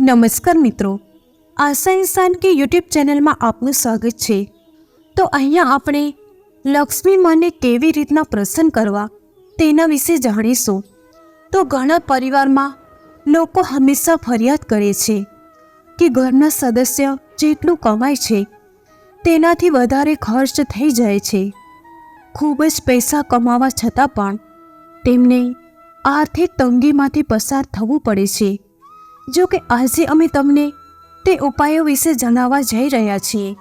નમસ્કાર મિત્રો. આશા ઇન્સાન કે યુટ્યુબ ચેનલમાં આપનું સ્વાગત છે. તો અહીંયા આપણે લક્ષ્મી મને કેવી રીતના પ્રસન્ન કરવા તેના વિશે જાણીશું. તો ઘણા પરિવારમાં લોકો હંમેશા ફરિયાદ કરે છે કે ઘરના સદસ્ય જેટલું કમાય છે, તેનાથી વધારે ખર્ચ થઈ જાય છે. ખૂબ જ પૈસા કમાવા છતાં પણ તેમને આર્થિક તંગીમાંથી પસાર થવું પડે છે. જો કે આજે અમે તમને તે ઉપાયો વિશે જણાવવા જઈ રહ્યા છીએ.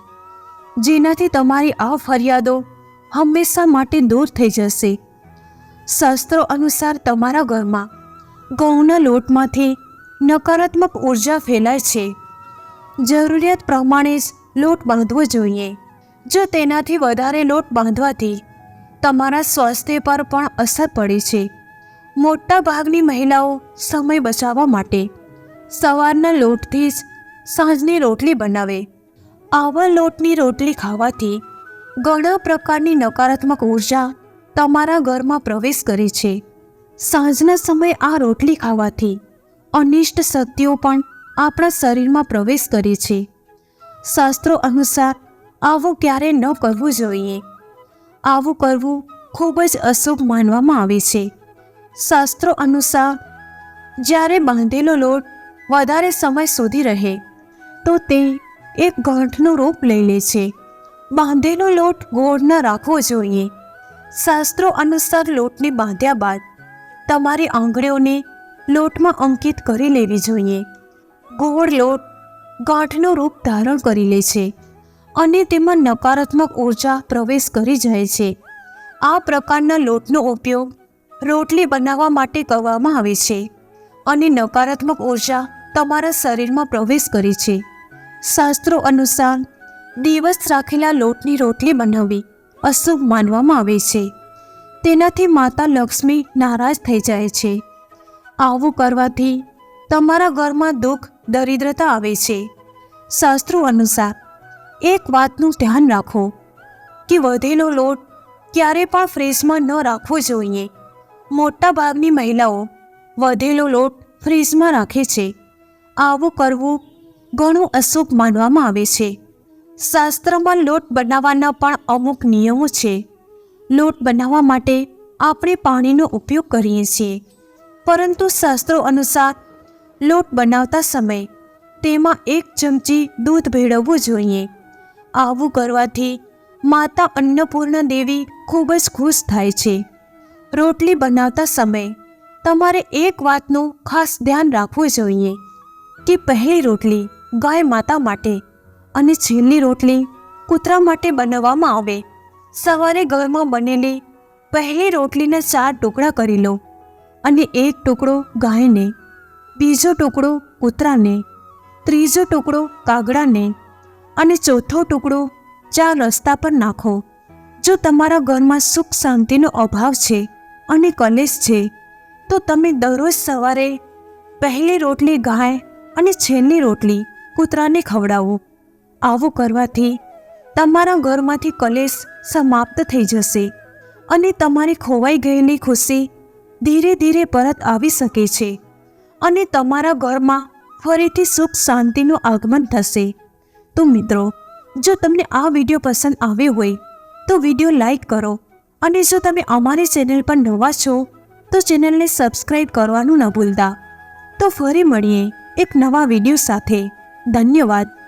જેનાથી તમારી આ ફરિયાદો હંમેશા માટે દૂર થઈ જશે. શાસ્ત્રો અનુસાર તમારા ઘરમાં ઘઉંના લોટમાંથી નકારાત્મક ઊર્જા ફેલાય છે. જરૂરિયાત પ્રમાણે જ લોટ બાંધવો જોઈએ. જો તેનાથી વધારે લોટ બાંધવાથી તમારા સ્વાસ્થ્ય પર પણ અસર પડે છે. મોટા ભાગની મહિલાઓ સમય બચાવવા માટે સવારના લોટથી જ સાંજની રોટલી બનાવે. આવા લોટની રોટલી ખાવાથી ઘણા પ્રકારની નકારાત્મક ઊર્જા તમારા ઘરમાં પ્રવેશ કરે છે. સાંજના સમયે આ રોટલી ખાવાથી અનિષ્ટ શક્તિઓ પણ આપણા શરીરમાં પ્રવેશ કરે છે. શાસ્ત્રો અનુસાર આવું ક્યારે ન કરવું જોઈએ. આવું કરવું ખૂબ જ અશુભ માનવામાં આવે છે. શાસ્ત્રો અનુસાર જ્યારે બાંધેલો લોટ વધારે સમય સુધી રહે, તો તે એક ગાંઠનું રૂપ લઈ લે છે. બાંધેલો લોટ ગોળ ન રાખવો જોઈએ. શાસ્ત્રો અનુસાર લોટને બાંધ્યા બાદ તમારી આંગળીઓને લોટમાં અંકિત કરી લેવી જોઈએ. ગોળ લોટ ગાંઠનું રૂપ ધારણ કરી લે છે અને તેમાં નકારાત્મક ઊર્જા પ્રવેશ કરી જાય છે. આ પ્રકારના લોટનો ઉપયોગ રોટલી બનાવવા માટે કરવામાં આવે છે અને નકારાત્મક ઊર્જા તમારા શરીરમાં પ્રવેશ કરે છે. શાસ્ત્રો અનુસાર દિવસ રાખેલા લોટની રોટલી બનાવવી અશુભ માનવામાં આવે છે. તેનાથી માતા લક્ષ્મી નારાજ થઈ જાય છે. આવું કરવાથી તમારા ઘરમાં દુઃખ, દરિદ્રતા આવે છે. શાસ્ત્રો અનુસાર એક વાતનું ધ્યાન રાખો કે વધેલો લોટ ક્યારે પણ ફ્રીજમાં ન રાખવો જોઈએ. મોટા ભાગની મહિલાઓ વધેલો લોટ ફ્રીજમાં રાખે છે. આવું કરવું ઘણું અશુભ માનવામાં આવે છે. શાસ્ત્રમાં લોટ બનાવવાના પણ અમુક નિયમો છે. લોટ બનાવવા માટે આપણે પાણીનો ઉપયોગ કરીએ છીએ. પરંતુ શાસ્ત્રો અનુસાર લોટ બનાવતા સમયે તેમાં એક ચમચી દૂધ ભેળવવું જોઈએ. આવું કરવાથી માતા અન્નપૂર્ણા દેવી ખૂબ જ ખુશ થાય છે. રોટલી બનાવતા સમયે તમારે એક વાતનું ખાસ ધ્યાન રાખવું જોઈએ. કે પહેલી રોટલી ગાય માતા માટે અને છેલ્લી રોટલી કૂતરા માટે બનાવવામાં આવે. સવારે ઘરમાં બનેલી પહેલી રોટલીના ચાર ટુકડા કરી લો અને એક ટુકડો ગાયને, બીજો ટુકડો કૂતરાને, ત્રીજો ટુકડો કાગડાને અને ચોથો ટુકડો ચાર રસ્તા પર નાખો. જો તમારા ઘરમાં સુખ શાંતિનો અભાવ છે અને કલેશ છે, તો તમે દરરોજ સવારે પહેલી રોટલી ગાય અને છેલ્લી રોટલી કૂતરાને ખવડાવો. આવું કરવાથી તમારા ઘરમાંથી કલેશ સમાપ્ત થઈ જશે અને તમારી ખોવાઈ ગયેલી ખુશી ધીરે ધીરે પરત આવી શકે છે અને તમારા ઘરમાં ફરીથી સુખ શાંતિનું આગમન થશે. તો મિત્રો, જો તમને આ વીડિયો પસંદ આવ્યો હોય, તો વીડિયો લાઈક કરો અને જો તમે અમારી ચેનલ પર નવા છો, તો ચેનલને સબસ્ક્રાઈબ કરવાનું ન ભૂલતા. તો ફરી મળીએ. એક નવા વીડિયો સાથે. ધન્યવાદ.